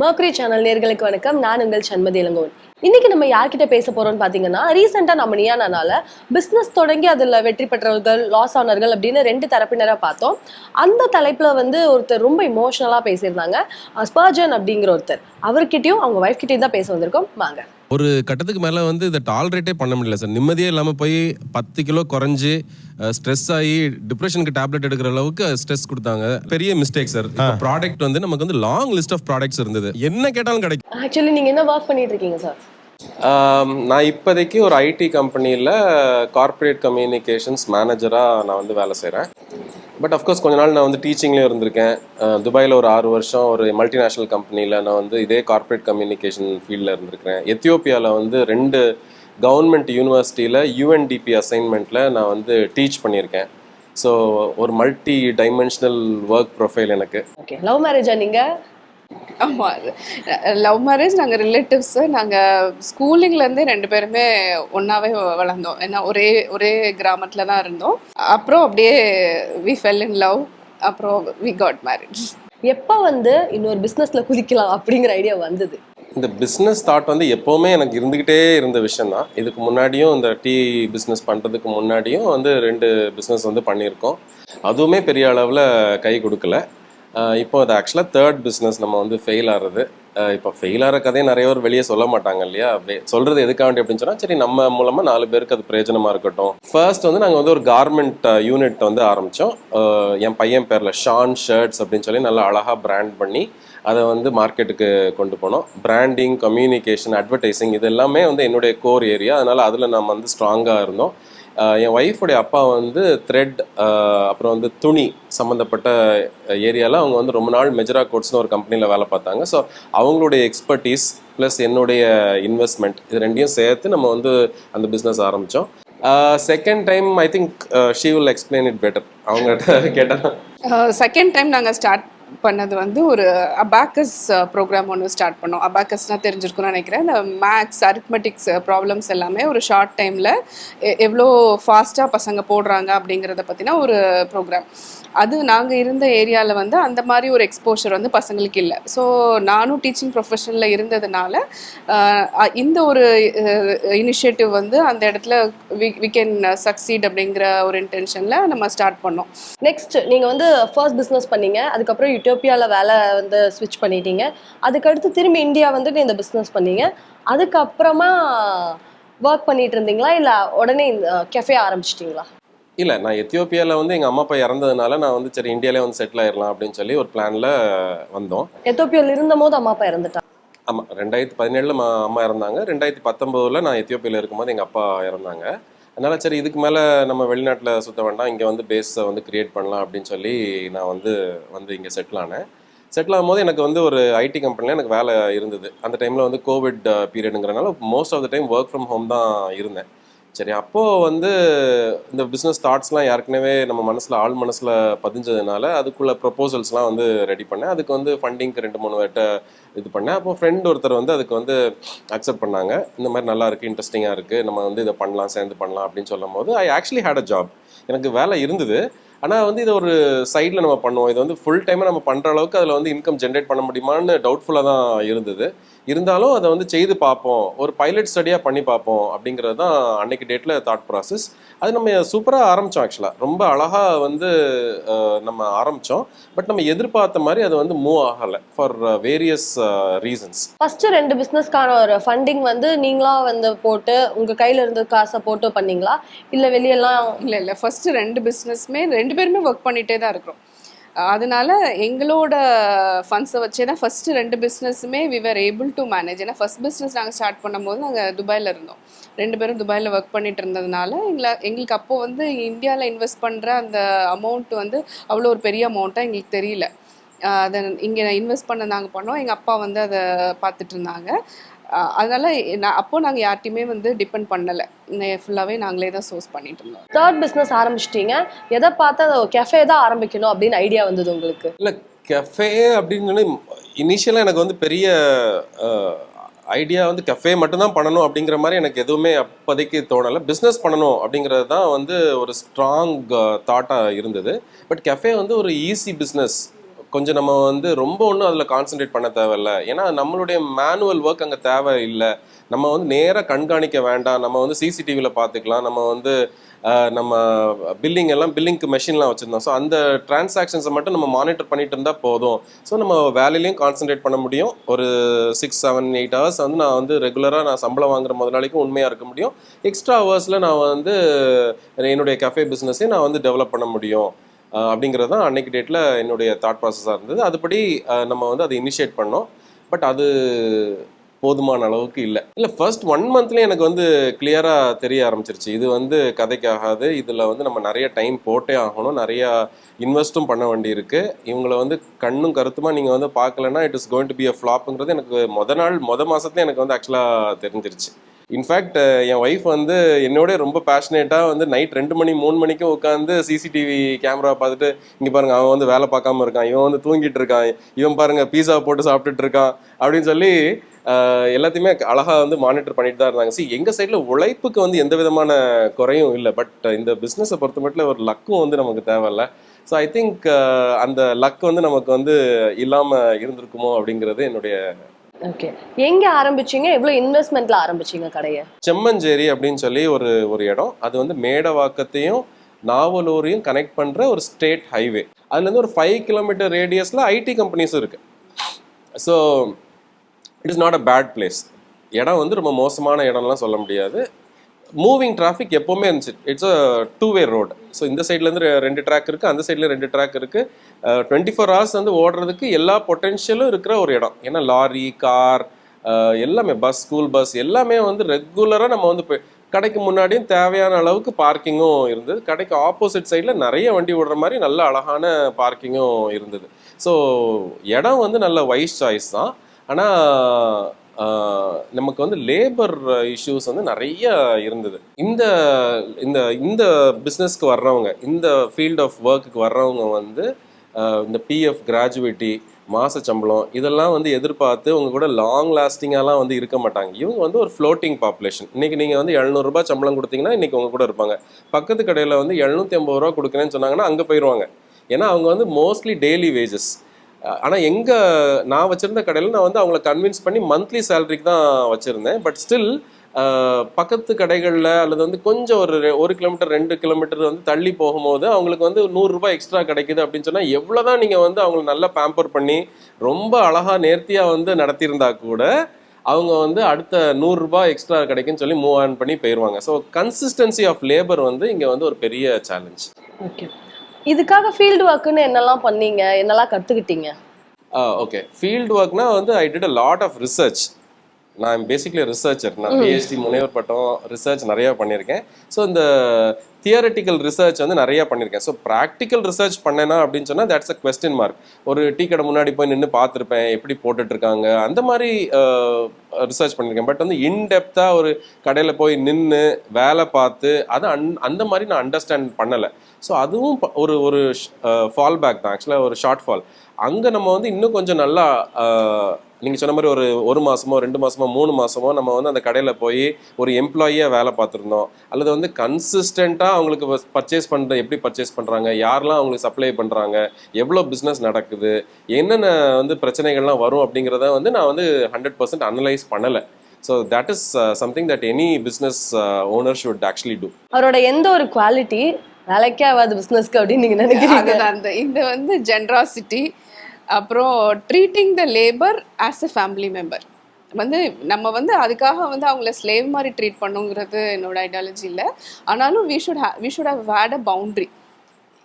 மர்க்ரி channel நேர்களுக்கு வணக்கம். நான் உங்கள் சண்மதி இளங்கோன் இன்னைக்கு நம்ம யார்கிட்ட பேச போறோம்னு பாத்தீங்கன்னா ரீசெண்டா நம்ம நியானால பிசினஸ் தொடங்கி அதுல வெற்றி பெற்றவர்கள் லாஸ் ஆனர்கள் அப்படின்னு ரெண்டு தரப்பினரை பார்த்தோம். அந்த தலைப்புல வந்து ஒருத்தர் ரொம்ப இமோஷனலா பேசியிருந்தாங்க ஸ்பர்ஜன் அப்படிங்கிற ஒருத்தர். அவர்கிட்டயும் அவங்க ஒய்ஃப் கிட்டயும் தான் பேச வந்திருக்கோம். வாங்க. ஒரு கட்டத்துக்கு மேலே வந்து இதை டாலரேட்டே பண்ண முடியல சார் நிம்மதியே இல்லாமல் போய் பத்து கிலோ குறைஞ்சு ஸ்ட்ரெஸ் ஆகி டிப்ரெஷனுக்கு டேப்லெட் எடுக்கிற அளவுக்கு ஸ்ட்ரெஸ் கொடுத்தாங்க. பெரிய மிஸ்டேக் சார் ப்ராடக்ட் வந்து நமக்கு வந்து லாங் லிஸ்ட் ஆஃப் ப்ராடக்ட்ஸ் இருந்தது. என்ன கேட்டாலும் கிடைக்கும். ஆக்சுவலி நீங்க என்ன ஒர்க் பண்ணிட்டு இருக்கீங்க சார் நான் இப்போதைக்கு ஒரு ஐடி கம்பெனியில் கார்ப்பரேட் கம்யூனிகேஷன்ஸ் மேனேஜராக நான் வந்து வேலை செய்கிறேன் பட் அஃப்கோர்ஸ் கொஞ்ச நாள் நான் வந்து டீச்சிங்லேயும் இருந்திருக்கேன். துபாயில் ஒரு ஆறு வருஷம் ஒரு மல்டிநேஷ்னல் கம்பெனியில் நான் வந்து இதே கார்ப்பரேட் கம்யூனிகேஷன் ஃபீல்டில் இருந்திருக்கிறேன். எத்தியோப்பியாவில் வந்து ரெண்டு கவர்மெண்ட் யூனிவர்சிட்டியில் யூஎன்டிபி அசைன்மெண்ட்டில் நான் வந்து டீச் பண்ணியிருக்கேன். ஸோ ஒரு மல்டி டைமென்ஷனல் ஒர்க் ப்ரொஃபைல் எனக்கு. ஓகே லவ் மேரேஜா நீங்க? ஆமாம் லவ் மேரேஜ் நாங்கள் ரிலேட்டிவ்ஸு நாங்கள் ஸ்கூலிங்லேருந்தே ரெண்டு பேருமே ஒன்றாவே வளர்ந்தோம். ஏன்னா ஒரே ஒரே கிராமத்தில் தான் இருந்தோம். அப்புறம் அப்படியே வி ஃபெல் இன் லவ் அப்புறம் வி காட் மேரேஜ் எப்ப வந்து இன்னொரு பிசினஸ்ல குதிக்கலாம் அப்படிங்கிற ஐடியா வந்தது? இந்த பிஸ்னஸ் தாட் வந்து எப்போவுமே எனக்கு இருந்துக்கிட்டே இருந்த விஷயம் தான். இதுக்கு முன்னாடியும் இந்த டீ பிஸ்னஸ் பண்ணுறதுக்கு முன்னாடியும் வந்து ரெண்டு பிஸ்னஸ் வந்து பண்ணியிருக்கோம். அதுவுமே பெரிய அளவில் கை கொடுக்கல. இப்போ அது ஆக்சுவலாக தேர்ட் பிஸ்னஸ் நம்ம வந்து ஃபெயில் ஆகிறது. இப்போ ஃபெயில் ஆகிற கதையை நிறைய பேர் வெளியே சொல்ல மாட்டாங்க இல்லையா? சொல்கிறது எதுக்காக எதுக்காண்டி அப்படின்னு சொன்னால் சரி நம்ம மூலமாக நாலு பேருக்கு அது பிரயோஜனமாக இருக்கட்டும். ஃபர்ஸ்ட் வந்து நாங்கள் வந்து ஒரு கார்மெண்ட் யூனிட் வந்து ஆரம்பித்தோம் என் பையன் பேரில் ஷான் ஷர்ட்ஸ் அப்படின்னு சொல்லி நல்லா அழகாக பிராண்ட் பண்ணி அதை வந்து மார்க்கெட்டுக்கு கொண்டு போனோம். பிராண்டிங் கம்யூனிகேஷன் அட்வர்டைசிங் இது எல்லாமே வந்து என்னுடைய கோர் ஏரியா அதனால் அதில் நம்ம வந்து ஸ்ட்ராங்காக இருந்தோம். என் ஒய்ஃபுடைய அப்பா வந்து த்ரெட் அப்புறம் வந்து துணி சம்மந்தப்பட்ட ஏரியாவில் அவங்க வந்து ரொம்ப நாள் மெஜரா கோட்ஸ்னு ஒரு கம்பெனியில் வேலை பார்த்தாங்க. ஸோ அவங்களுடைய எக்ஸ்பர்டீஸ் ப்ளஸ் என்னுடைய இன்வெஸ்ட்மெண்ட் இது ரெண்டையும் சேர்த்து நம்ம வந்து அந்த பிஸ்னஸ் ஆரம்பித்தோம் second time I think she will explain it better அவங்ககிட்ட கேட்டால் செகண்ட் டைம் நாங்கள் ஸ்டார்ட் பண்ணது வந்து ஒரு அபாக்கஸ் ப்ரோக்ராம் ஒன்று ஸ்டார்ட் பண்ணோம். அபாக்கஸ்னால் தெரிஞ்சிருக்கும்னு நினைக்கிறேன். இந்த மேக்ஸ் அரித்மெட்டிக்ஸ் ப்ராப்ளம்ஸ் எல்லாமே ஒரு ஷார்ட் டைமில் எவ்வளோ ஃபாஸ்ட்டாக பசங்க போடுறாங்க அப்படிங்கிறத பற்றின ஒரு ப்ரோக்ராம் அது நாங்கள் இருந்த ஏரியாவில் வந்து அந்த மாதிரி ஒரு எக்ஸ்போஷர் வந்து பசங்களுக்கு இல்லை. ஸோ நானும் டீச்சிங் ப்ரொஃபஷனில் இருந்ததுனால இந்த ஒரு இனிஷியேட்டிவ் வந்து அந்த இடத்துல வி கேன் சக்சீட் அப்படிங்கிற ஒரு இன்டென்ஷனில் நம்ம ஸ்டார்ட் பண்ணோம். நெக்ஸ்ட் நீங்கள் வந்து ஃபர்ஸ்ட் பிஸ்னஸ் பண்ணீங்க. அதுக்கப்புறம் யூட்டோப்பியாவில் வேலை வந்து ஸ்விட்ச் பண்ணிட்டீங்க. அதுக்கடுத்து திரும்பி இந்தியா வந்துட்டு இந்த பிஸ்னஸ் பண்ணீங்க. அதுக்கப்புறமா ஒர்க் பண்ணிட்டு இருந்தீங்களா? இல்லை உடனே இந்த கெஃபே ஆரம்பிச்சிட்டிங்களா? இல்லை நான் எத்தியோப்பியாவில் வந்து எங்கள் அம்மா அப்பா இறந்ததுனால நான் வந்து சரி இந்தியாவிலே வந்து செட்டில் ஆயிடலாம் அப்படின்னு சொல்லி ஒரு பிளானில் வந்தோம். எத்தோப்பியால இருந்த போது அம்மா அப்பா இறந்துட்டாங்க ஆமாம் ரெண்டாயிரத்தி பதினேழில் அம்மா இறந்தாங்க. ரெண்டாயிரத்தி பத்தொம்போதில் நான் எத்தியோப்பியாவில் இருக்கும்போது எங்கள் அப்பா இறந்தாங்க. அதனால் சரி இதுக்கு மேலே நம்ம வெளிநாட்டில் சுத்த வேண்டாம் இங்கே வந்து பேஸை வந்து கிரியேட் பண்ணலாம் அப்படின்னு சொல்லி நான் வந்து வந்து இங்கே செட்டில் ஆனேன். செட்டில் ஆகும்போது எனக்கு வந்து ஒரு ஐடி கம்பெனியில் எனக்கு வேலை இருந்தது. அந்த டைமில் வந்து Covid பீரியடுங்கிறனால most of the time work from home தான் இருந்தேன். சரி அப்போது வந்து இந்த பிஸ்னஸ் தாட்ஸ்லாம் ஏற்கனவே நம்ம மனசில் ஆள் மனசில் பதிஞ்சதுனால அதுக்குள்ள ப்ரொபோசல்ஸ்லாம் வந்து ரெடி பண்ணேன். அதுக்கு வந்து ஃபண்டிங்க்கு ரெண்டு மூணு வேட்டை இது பண்ணேன். அப்போ ஃப்ரெண்ட் ஒருத்தர் வந்து அதுக்கு வந்து அக்செப்ட் பண்ணாங்க. இந்த மாதிரி நல்லா இருக்குது இன்ட்ரெஸ்டிங்காக இருக்குது நம்ம வந்து இதை பண்ணலாம் சேர்ந்து பண்ணலாம் அப்படின்னு சொல்லும் போது I actually had a job எனக்கு வேலை இருந்தது. ஆனால் வந்து இது ஒரு சைடில் நம்ம பண்ணுவோம். இது வந்து ஃபுல் டைமாக நம்ம பண்ணுற அளவுக்கு அதில் வந்து இன்கம் ஜென்ரேட் பண்ண முடியுமான்னு டவுட்ஃபுல்லாக தான் இருந்தது. இருந்தாலும் அதை வந்து செய்து பார்ப்போம். ஒரு பைலட் ஸ்டடியாக பண்ணி பார்ப்போம் அப்படிங்கிறது தான் அன்னைக்கு டேட்டில் தாட் ப்ராசஸ் அது நம்ம சூப்பராக ஆரம்பித்தோம் ஆக்சுவலாக ரொம்ப அழகாக வந்து நம்ம ஆரம்பித்தோம் பட் நம்ம எதிர்பார்த்த மாதிரி அது வந்து மூவ் ஆகலை ஃபார் வேரியஸ் ரீசன்ஸ் ஃபர்ஸ்ட் ரெண்டு பிசினஸ்க்கான ஒரு ஃபண்டிங் வந்து நீங்களா வந்து போட்டு உங்க கையில இருந்த காசை போட்டு பண்ணீங்களா? இல்ல வெளியெல்லாம் இல்லை இல்லை. ஃபஸ்ட்டு ரெண்டு பிஸ்னஸ்மே ரெண்டு பேருமே ஒர்க் பண்ணிகிட்டே தான் இருக்கிறோம். அதனால எங்களோட ஃபண்ட்ஸை வச்சே தான் ஃபஸ்ட்டு ரெண்டு பிஸ்னஸுமே we were able to manage ஏன்னா ஃபஸ்ட் பிஸ்னஸ் நாங்கள் ஸ்டார்ட் பண்ணும்போது நாங்கள் துபாயில் இருந்தோம். ரெண்டு பேரும் துபாயில் ஒர்க் பண்ணிட்டு இருந்ததுனால எங்களை எங்களுக்கு அப்போது வந்து இந்தியாவில் இன்வெஸ்ட் பண்ணுற அந்த அமௌண்ட் வந்து அவ்வளோ ஒரு பெரிய அமௌண்ட்டாக எங்களுக்கு தெரியல. அதை இங்கே இன்வெஸ்ட் பண்ண நாங்கள் பண்ணோம். எங்கள் அப்பா வந்து அதை பார்த்துட்டு இருந்தாங்க. அதனால நான் அப்போ நாங்கள் யார்ட்டையுமே வந்து டிபெண்ட் பண்ணலை. ஃபுல்லாகவே நாங்களே தான் சோர்ஸ் பண்ணிட்டு இருந்தோம். தேர்ட் பிசினஸ் ஆரம்பிச்சிட்டீங்க. எதை பார்த்து கெஃபே தான் ஆரம்பிக்கணும் அப்படின்னு ஐடியா வந்தது உங்களுக்கு? இல்லை கெஃபே அப்படின்னு இனிஷியலாக எனக்கு வந்து பெரிய ஐடியா வந்து கெஃபே மட்டும்தான் பண்ணணும் அப்படிங்கிற மாதிரி எனக்கு எதுவுமே அப்போதைக்கு தோணலை. பிஸ்னஸ் பண்ணணும் அப்படிங்கிறது தான் வந்து ஒரு ஸ்ட்ராங் தாட்டாக இருந்தது. பட் கெஃபே வந்து ஒரு ஈஸி பிஸ்னஸ் கொஞ்சம் நம்ம வந்து ரொம்ப ஒன்றும் அதில் கான்சென்ட்ரேட் பண்ண தேவையில்ல. ஏன்னா நம்மளுடைய மேனுவல் ஒர்க் அங்கே தேவை இல்லை நம்ம வந்து நேராக கண்காணிக்க வேண்டாம். நம்ம வந்து சிசிடிவியில் பார்த்துக்கலாம் நம்ம வந்து நம்ம பில்லிங் எல்லாம் பில்லிங்க்கு மெஷின்லாம் வச்சுருந்தோம். ஸோ அந்த டிரான்சாக்ஷன்ஸை மட்டும் நம்ம மானிட்டர் பண்ணிட்டு இருந்தால் போதும். ஸோ நம்ம வேலையிலையும் கான்சென்ட்ரேட் பண்ண முடியும். ஒரு சிக்ஸ் செவன் எயிட் ஹவர்ஸ் வந்து நான் வந்து ரெகுலராக நான் சம்பளம் வாங்குற முதலாளிக்கும் உண்மையாக இருக்க முடியும். எக்ஸ்ட்ரா ஹவர்ஸில் நான் வந்து என்னுடைய கஃபே பிஸ்னஸையும் நான் வந்து டெவலப் பண்ண முடியும். அப்படிங்கிறது தான் அன்னைக்கு டேட்டில் என்னுடைய தாட் ப்ராசஸாக இருந்தது. அதுபடி நம்ம வந்து அதை இனிஷியேட் பண்ணோம். பட் அது போதுமான அளவுக்கு இல்லை. இல்லை ஃபர்ஸ்ட் ஒன் மந்த்லேயே எனக்கு வந்து கிளியராக தெரிய ஆரம்பிச்சிருச்சு. இது வந்து கதைக்காகாது. இதில் வந்து நம்ம நிறைய டைம் போட்டே ஆகணும். நிறையா இன்வெஸ்ட்டும் பண்ண வேண்டி இவங்களை இவங்கள வந்து கண்ணும் கருத்துமாக நீங்கள் வந்து பார்க்கலன்னா it is going to be a ஃப்ளாப்புங்கிறது எனக்கு முத நாள் முத மாதத்துலேயே எனக்கு வந்து ஆக்சுவலாக தெரிஞ்சிருச்சு. இன்ஃபேக்ட் என் ஒய்ஃப் வந்து என்னோட ரொம்ப பேஷனேட்டாக வந்து நைட் ரெண்டு மணி மூணு மணிக்கு உட்காந்து சிசிடிவி கேமரா பார்த்துட்டு இங்கே பாருங்க அவன் வந்து வேலை பார்க்காம இருக்கான். இவன் வந்து தூங்கிட்டு இருக்கான். இவன் பாருங்க பீஸா போட்டு சாப்பிட்டுட்டு இருக்கான். அப்படின்னு சொல்லி எல்லாத்தையுமே அழகாக வந்து மானிட்டர் பண்ணிட்டு தான் இருந்தாங்க. சி எங்கள் சைடில் உழைப்புக்கு வந்து எந்த விதமான குறையும் இல்லை. பட் இந்த பிஸ்னஸை பொறுத்த மட்டும் ஒரு லக்கும் வந்து நமக்கு தேவையில்ல. ஸோ ஐ திங்க் அந்த லக் வந்து நமக்கு வந்து இல்லாமல் இருந்திருக்குமோ அப்படிங்கிறது என்னுடைய ஓகே எங்க ஆரம்பிச்சீங்க? எவ்வளவு இன்வெஸ்ட்மெண்ட்ல ஆரம்பிச்சீங்க கடையை? செம்மஞ்சேரி அப்படின்னு சொல்லி ஒரு ஒரு இடம். அது வந்து மேடவாக்கத்தையும் நாவலூரையும் கனெக்ட் பண்ற ஒரு ஸ்டேட் ஹைவே அதுல இருந்து ஒரு ஃபைவ் கிலோமீட்டர் ரேடியஸ்ல ஐடி கம்பெனிஸும் இருக்கு. So it is not a bad place இடம் வந்து ரொம்ப மோசமான இடம்லாம் சொல்ல முடியாது. மூவிங் டிராஃபிக் எப்போவுமே இருந்துச்சு. It's a two way road so இந்த சைட்லேருந்து ரெண்டு ட்ராக் இருக்குது அந்த சைடில் ரெண்டு ட்ராக் இருக்குது டுவெண்ட்டி ஃபோர் ஹவர்ஸ் வந்து ஓடுறதுக்கு எல்லா பொட்டென்ஷியலும் இருக்கிற ஒரு இடம். ஏன்னா லாரி கார் uh, எல்லாமே பஸ் ஸ்கூல் பஸ் எல்லாமே வந்து ரெகுலராக நம்ம வந்து போய் கடைக்கு முன்னாடியும் தேவையான அளவுக்கு பார்க்கிங்கும் இருந்தது. கடைக்கு ஆப்போசிட் சைடில் நிறைய வண்டி விடுற மாதிரி நல்ல அழகான பார்க்கிங்கும் இருந்தது. ஸோ இடம் வந்து நல்ல வைஸ் சாய்ஸ் தான். ஆனால் நமக்கு வந்து லேபர் இஷ்யூஸ் வந்து நிறைய இருந்தது. இந்த இந்த இந்த பிஸ்னஸ்க்கு வர்றவங்க இந்த ஃபீல்ட் ஆஃப் ஒர்க்குக்கு வர்றவங்க வந்து இந்த பிஎஃப் கிராஜுவேட்டி மாச சம்பளம் இதெல்லாம் வந்து எதிர்பார்த்து உங்கள் கூட லாங் லாஸ்டிங்காலாம் வந்து இருக்க மாட்டாங்க. இவங்க வந்து ஒரு ஃப்ளோட்டிங் பாப்புலேஷன் இன்றைக்கி நீங்கள் வந்து எழுநூறுபா சம்பளம் கொடுத்தீங்கன்னா இன்றைக்கி உங்கள் கூட இருப்பாங்க. பக்கத்து கடையில் வந்து எழுநூற்றி ஐம்பது ரூபா கொடுக்குறேன்னு சொன்னாங்கன்னா அங்கே போயிடுவாங்க ஏன்னா அவங்க வந்து மோஸ்ட்லி டெய்லி வேஜஸ் ஆனால் எங்கே நான் வச்சுருந்த கடையில் நான் வந்து அவங்கள கன்வின்ஸ் பண்ணி மந்த்லி சேலரிக்கு தான் வச்சுருந்தேன். பட் ஸ்டில் பக்கத்து கடைகளில் அல்லது வந்து கொஞ்சம் ஒரு ஒரு கிலோமீட்டர் ரெண்டு கிலோமீட்டர் வந்து தள்ளி போகும்போது அவங்களுக்கு வந்து நூறுரூபா எக்ஸ்ட்ரா கிடைக்குது அப்படின்னு சொன்னால் எவ்வளோதான் நீங்கள் வந்து அவங்கள நல்லா பேம்பர் பண்ணி ரொம்ப அழகா நேர்த்தியாக வந்து நடத்தியிருந்தா கூட அவங்க வந்து அடுத்த நூறுரூபா எக்ஸ்ட்ரா கிடைக்குன்னு சொல்லி மூவ் ஆன் பண்ணி போயிடுவாங்க ஸோ கன்சிஸ்டன்சி ஆஃப் லேபர் வந்து இங்கே வந்து ஒரு பெரிய சேலஞ்ச் ஓகே இதுக்காக ஃபீல்டு ஒர்க்குன்னு என்னெல்லாம் பண்ணீங்க? என்னெல்லாம் கத்துக்கிட்டீங்க? ஓகே ஃபீல்டு ஒர்க்னா வந்து I did a lot of research நான் பேசிக்லி ரிசர்ச்சர் நான் பிஹெச்டி முனைவர் பட்டம் ரிசர்ச் நிறைய பண்ணியிருக்கேன். ஸோ இந்த தியரட்டிக்கல் ரிசர்ச் வந்து நிறைய பண்ணியிருக்கேன். ஸோ ப்ராக்டிக்கல் ரிசர்ச் பண்ணேனா அப்படின்னு சொன்னால் தட்ஸ் அ கொஸ்டின் மார்க் ஒரு டீ கடை முன்னாடி போய் நின்று பார்த்துருப்பேன் எப்படி போட்டுட்ருக்காங்க அந்த மாதிரி ரிசர்ச் பண்ணியிருக்கேன். பட் வந்து இன்டெப்த்தாக ஒரு கடையில் போய் நின்று வேலை பார்த்து அதை அந் அந்த மாதிரி நான் அண்டர்ஸ்டாண்ட் பண்ணலை. ஸோ அதுவும் ப- ஒரு ஒரு ஃபால் பேக் தான். ஆக்சுவலாக ஒரு ஷார்ட் ஃபால் அங்கே நம்ம வந்து இன்னும் கொஞ்சம் நல்லா நீங்கள் சொன்ன மாதிரி ஒரு ஒரு மாதமோ ரெண்டு மாதமோ மூணு மாதமோ நம்ம வந்து அந்த கடையில் போய் ஒரு எம்ப்ளாயியாக வேலை பார்த்துருந்தோம். அல்லது வந்து கன்சிஸ்டண்ட்டாக அவங்களுக்கு பர்ச்சேஸ் பண்ணுற எப்படி பர்ச்சேஸ் பண்ணுறாங்க யாரெல்லாம் அவங்களுக்கு சப்ளை பண்ணுறாங்க எவ்வளோ பிஸ்னஸ் நடக்குது? என்னென்ன வந்து பிரச்சனைகள்லாம் வரும் அப்படிங்கிறத வந்து நான் வந்து ஹண்ட்ரட் பர்சன்ட் அனலைஸ் பண்ணலை. So that is something that any business owner should actually do அவரோட எந்த ஒரு குவாலிட்டி வேலைக்கே ஆகாது பிசினஸ்க்கு அப்படின்னு நீங்க நினைக்கிறீங்க? அந்த இந்த வந்து ஜென்ராசிட்டி அப்புறம் treating the labour as a family member வந்து நம்ம வந்து அதுக்காக வந்து அவங்கள ஸ்லேவ் மாதிரி ட்ரீட் பண்ணுங்கிறது என்னோட ஐடியாலஜி இல்லை. ஆனாலும் we should hey we should have had a boundary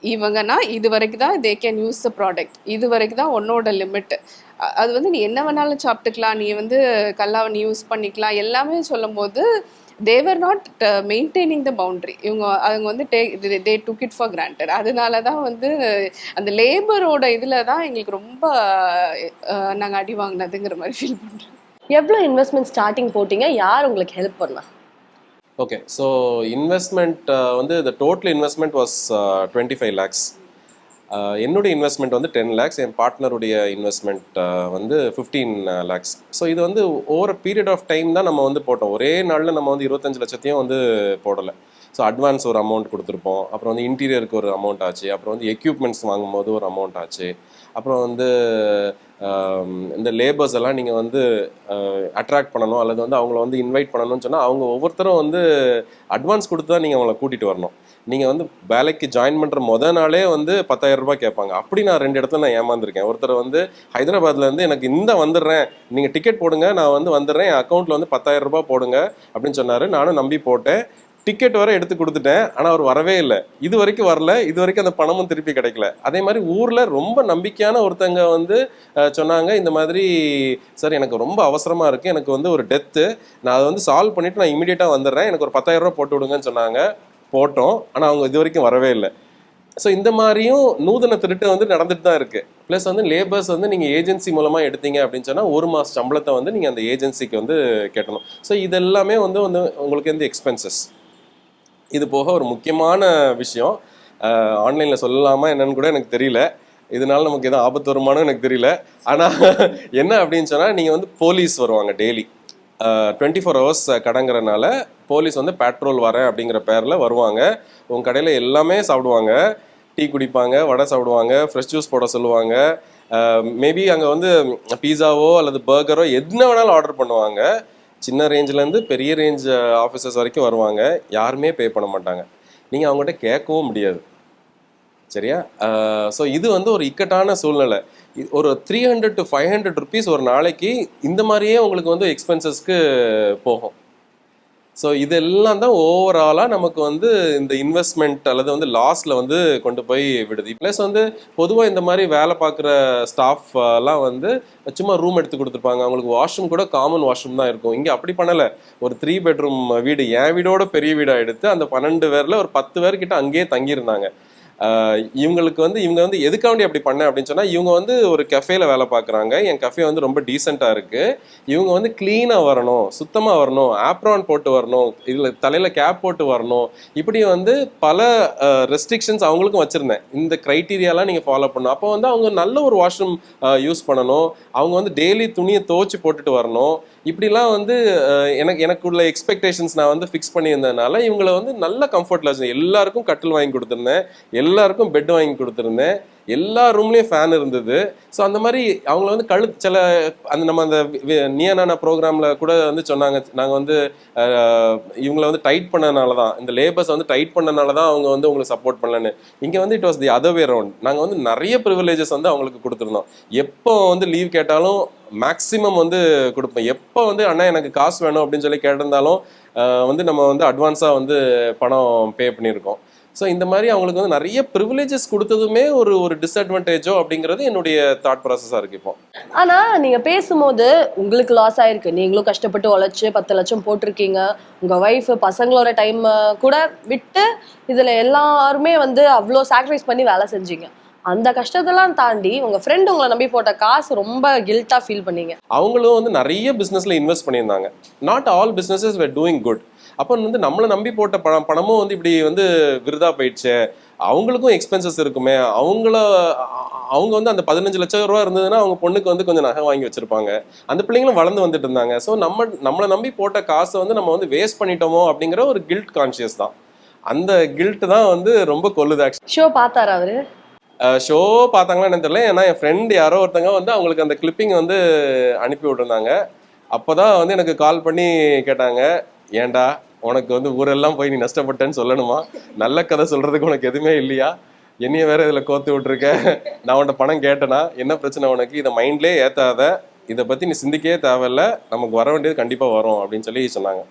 இவங்கன்னா இது வரைக்கும் தான் they can use the product இது வரைக்கும் தான் உன்னோட லிமிட் அது வந்து நீ என்ன வேணாலும் சாப்பிட்டுக்கலாம். நீ வந்து கல்லாவை நீ யூஸ் பண்ணிக்கலாம். எல்லாமே சொல்லும்போது they were not maintaining the boundary இவங்க அவங்க வந்து டே they took it for granted அதனால தான் வந்து அந்த லேபரோட இதில் தான் எங்களுக்கு ரொம்ப நாங்கள் அடி வாங்கினதுங்கிற மாதிரி ஃபீல் பண்ணுறோம் எவ்வளோ இன்வெஸ்ட்மெண்ட் ஸ்டார்டிங் போட்டீங்க? யார் உங்களுக்கு ஹெல்ப் பண்ணா? ஓகே ஸோ இன்வெஸ்ட்மெண்ட் வந்து இந்த total investment was twenty five lakhs என்னுடைய இன்வெஸ்ட்மெண்ட் வந்து டென் லேக்ஸ் என் பார்ட்னருடைய இன்வெஸ்ட்மெண்ட் uh, வந்து ஃபிஃப்டீன் லேக்ஸ் ஸோ இது வந்து ஓவர் பீரியட் ஆஃப் டைம் தான் நம்ம வந்து போட்டோம். ஒரே நாளில் நம்ம வந்து இருபத்தஞ்சு லட்சத்தையும் வந்து போடலை. ஸோ அட்வான்ஸ் ஒரு அமௌண்ட் கொடுத்துருப்போம். அப்புறம் வந்து இன்டீரியருக்கு ஒரு அமௌண்ட் ஆச்சு. அப்புறம் வந்து எக்யூப்மெண்ட்ஸ் வாங்கும்போது ஒரு அமௌண்ட் ஆச்சு. அப்புறம் வந்து இந்த லேபர்ஸ் எல்லாம் நீங்கள் வந்து அட்ராக்ட் பண்ணணும் அல்லது வந்து அவங்கள வந்து இன்வைட் பண்ணணும்னு சொன்னால் அவங்க ஒவ்வொருத்தரும் வந்து அட்வான்ஸ் கொடுத்து தான் நீங்கள் அவங்கள கூட்டிகிட்டு வரணும். நீங்கள் வந்து வேலைக்கு ஜாயின் பண்ணுற மொதல் நாளே வந்து 10000 ரூபாய் கேட்பாங்க. அப்படி நான் ரெண்டு இடத்துல நான் ஏமாந்துருக்கேன். ஒருத்தர் வந்து ஹைதராபாத்லேருந்து எனக்கு இந்த வந்துடுறேன் நீங்கள் டிக்கெட் போடுங்க நான் வந்து வந்துடுறேன் என் அக்கௌண்ட்டில் வந்து 10000 ரூபாய் போடுங்க அப்படின்னு சொன்னார். நானும் நம்பி போட்டேன். டிக்கெட் வர எடுத்து கொடுத்துட்டேன். ஆனால் அவர் வரவே இல்லை. இது வரைக்கும் வரல. இது வரைக்கும் அந்த பணமும் திருப்பி கிடைக்கல. அதே மாதிரி ஊரில் ரொம்ப நம்பிக்கையான ஒருத்தங்க வந்து சொன்னாங்க இந்த மாதிரி சார் எனக்கு ரொம்ப அவசரமாக இருக்குது எனக்கு வந்து ஒரு டெத்து நான் அதை வந்து சால்வ் பண்ணிவிட்டு நான் இமீடியட்டாக வந்துடுறேன். எனக்கு ஒரு பத்தாயிரரூபா போட்டு விடுங்கன்னு சொன்னாங்க. போட்டோம். ஆனால் அவங்க இது வரைக்கும் வரவே இல்லை. ஸோ இந்த மாதிரியும் நூதன திருட்டு வந்து நடந்துட்டு தான் இருக்குது ப்ளஸ் வந்து லேபர்ஸ் வந்து நீங்கள் ஏஜென்சி மூலமாக எடுத்தீங்க அப்படின்னு சொன்னால் ஒரு மாத சம்பளத்தை வந்து நீங்கள் அந்த ஏஜென்சிக்கு வந்து கட்டணும். ஸோ இதெல்லாமே வந்து வந்து உங்களுக்கு வந்து எக்ஸ்பென்சஸ் இது போக ஒரு முக்கியமான விஷயம். ஆன்லைனில் சொல்லலாமா என்னன்னு கூட எனக்கு தெரியல. இதனால நமக்கு எதுவும் ஆபத்து வருமானம் எனக்கு தெரியல. ஆனால் என்ன அப்படின்னு சொன்னால் நீங்கள் வந்து போலீஸ் வருவாங்க டெய்லி. டுவெண்ட்டி ஃபோர் ஹவர்ஸ் கடைங்கிறனால போலீஸ் வந்து பெட்ரோல் வரேன் அப்படிங்கிற பேரில் வருவாங்க. உங்கள் கடையில் எல்லாமே சாப்பிடுவாங்க. டீ குடிப்பாங்க வடை சாப்பிடுவாங்க ஃப்ரெஷ் ஜூஸ் போட சொல்லுவாங்க. மேபி அங்கே வந்து பீஸாவோ அல்லது பர்கரோ என்ன வேணாலும் ஆர்டர் பண்ணுவாங்க. சின்ன ரேஞ்சிலேருந்து பெரிய ரேஞ்ச் ஆஃபீஸர்ஸ் வரைக்கும் வருவாங்க. யாருமே பே பண்ண மாட்டாங்க. நீங்கள் அவங்ககிட்ட கேட்கவும் முடியாது. சரியா? ஸோ இது வந்து ஒரு இக்கட்டான சூழ்நிலை. ஒரு three hundred to five hundred rupees ஒரு நாளைக்கு இந்த மாதிரியே உங்களுக்கு வந்து எக்ஸ்பென்சஸ்க்கு போகும். ஸோ இதெல்லாம் தான் ஓவராலாக நமக்கு வந்து இந்த இன்வெஸ்ட்மெண்ட் அல்லது வந்து லாஸில் வந்து கொண்டு போய் விடுது. ப்ளஸ் வந்து பொதுவாக இந்த மாதிரி வேலை பார்க்குற ஸ்டாஃப்லாம் வந்து சும்மா ரூம் எடுத்து கொடுத்துருப்பாங்க. அவங்களுக்கு வாஷ்ரூம் கூட காமன் வாஷ்ரூம் தான் இருக்கும். இங்கே அப்படி பண்ணலை. ஒரு த்ரீ பெட்ரூம் வீடு என் வீடோட பெரிய வீடாக எடுத்து அந்த பன்னெண்டு பேரில் ஒரு பத்து பேர்கிட்ட அங்கேயே தங்கியிருந்தாங்க. இவங்களுக்கு வந்து இவங்க வந்து எதுக்காண்டி அப்படி பண்ணேன் அப்படின்னு சொன்னால் இவங்க வந்து ஒரு கஃபேல வேலை பார்க்குறாங்க. என் கஃபே வந்து ரொம்ப டீசெண்டாக இருக்குது இவங்க வந்து க்ளீனாக வரணும் சுத்தமாக வரணும் ஆப்ரான் போட்டு வரணும் இதில் தலையில் கேப் போட்டு வரணும். இப்படி வந்து பல ரெஸ்ட்ரிக்ஷன்ஸ் அவங்களுக்கும் வச்சுருந்தேன். இந்த க்ரைட்டீரியாலாம் நீங்கள் ஃபாலோ பண்ணணும். அப்போ வந்து அவங்க நல்ல ஒரு வாஷ்ரூம் யூஸ் பண்ணணும். அவங்க வந்து டெய்லி துணியை துவச்சி போட்டுட்டு வரணும். இப்படிலாம் வந்து எனக்கு எனக்கு எனக்குள்ள எக்ஸ்பெக்டேஷன்ஸ் நான் வந்து ஃபிக்ஸ் பண்ணியிருந்ததுனால இவங்களை வந்து நல்ல கம்ஃபர்ட்ல எல்லாருக்கும் கட்டில் வாங்கி கொடுத்துருந்தேன். எல்லாருக்கும் பெட் வாங்கி கொடுத்துருந்தேன். எல்லா ரூம்லேயும் ஃபேன் இருந்தது. ஸோ அந்த மாதிரி அவங்கள வந்து கழு சில அந்த நம்ம அந்த நியனான ப்ரோக்ராம்ல கூட வந்து சொன்னாங்க. நாங்கள் வந்து இவங்களை இவங்கள வந்து டைட் பண்ணனால தான் இந்த லேபர்ஸ் வந்து டைட் பண்ணனால தான் அவங்க வந்து உங்களுக்கு சப்போர்ட் பண்ணலன்னு. இங்கே வந்து it was the other way round நாங்கள் வந்து நிறைய ப்ரிவிலேஜஸ் வந்து அவங்களுக்கு கொடுத்துருந்தோம். எப்போ வந்து லீவ் கேட்டாலும் மேக்ஸிமம் வந்து கொடுப்போம். எப்போ வந்து அண்ணா எனக்கு காசு வேணும் அப்படின்னு சொல்லி கேட்டிருந்தாலும் வந்து நம்ம வந்து அட்வான்ஸாக வந்து பணம் பே பண்ணியிருக்கோம். ஸோ இந்த மாதிரி அவங்களுக்கு வந்து நிறைய ப்ரிவிலேஜஸ் கொடுத்ததுமே ஒரு ஒரு டிஸ்அட்வான்டேஜோ அப்படிங்கிறது என்னுடைய தாட் ப்ராசஸாக இருக்கு இப்போ. ஆனால் நீங்கள் பேசும்போது உங்களுக்கு லாஸ் ஆயிருக்கு. நீங்களும் கஷ்டப்பட்டு உழைச்சி பத்து லட்சம் போட்டிருக்கீங்க. உங்கள் ஒய்ஃப் பசங்களோட டைம் கூட விட்டு இதில் எல்லாருமே வந்து அவ்வளோ சாக்ரிஃபைஸ் பண்ணி வேலை செஞ்சீங்க. அந்த கஷ்டத்தெல்லாம் தாண்டி உங்க ஃப்ரெண்ட் உங்களை நம்பி போட்ட காசு ரொம்ப கில்ட்டா ஃபீல் பண்ணீங்க. அவங்களும் வந்து நிறைய பிஸ்னஸில் இன்வெஸ்ட் பண்ணியிருந்தாங்க. Not all businesses were doing good அப்போ வந்து நம்மளை நம்பி போட்ட பணம் பணமும் வந்து இப்படி வந்து விருதா போயிடுச்சு. அவங்களுக்கும் எக்ஸ்பென்சஸ் இருக்குமே. அவங்கள அவங்க வந்து அந்த பதினஞ்சு லட்சம் ரூபா இருந்ததுன்னா அவங்க பொண்ணுக்கு வந்து கொஞ்சம் நகை வாங்கி வச்சிருப்பாங்க. அந்த பிள்ளைங்களும் வளர்ந்து வந்துட்டு இருந்தாங்க. ஸோ நம்ம நம்மளை நம்பி போட்ட காசை வந்து நம்ம வந்து வேஸ்ட் பண்ணிட்டோமோ அப்படிங்கிற ஒரு கில்ட் கான்ஷியஸ் தான். அந்த கில்ட் தான் வந்து ரொம்ப கொல்லுது ஷோ பார்த்தாரா அவரு? ஷோ பார்த்தாங்களா என்னன்னு தெரியல. ஏன்னா என் ஃப்ரெண்ட் யாரோ ஒருத்தங்க வந்து அவங்களுக்கு அந்த கிளிப்பிங் வந்து அனுப்பி விட்டுருந்தாங்க. அப்போ தான் வந்து எனக்கு கால் பண்ணி கேட்டாங்க. ஏன்டா உனக்கு வந்து ஊரெல்லாம் போய் நீ நஷ்டப்பட்டேன்னு சொல்லணுமா? நல்ல கதை சொல்கிறதுக்கு உனக்கு எதுவுமே இல்லையா? என்னைய வேற இதில் கோத்து விட்டுருக்க. நான் உன்ட்ட பணம் கேட்டேனா? என்ன பிரச்சனை உனக்கு? இதை மைண்ட்லேயே ஏற்றாத இதை பற்றி நீ சிந்திக்கவே தேவையில்ல. நமக்கு வர வேண்டியது கண்டிப்பாக வரும் அப்படின்னு சொல்லி சொன்னாங்க.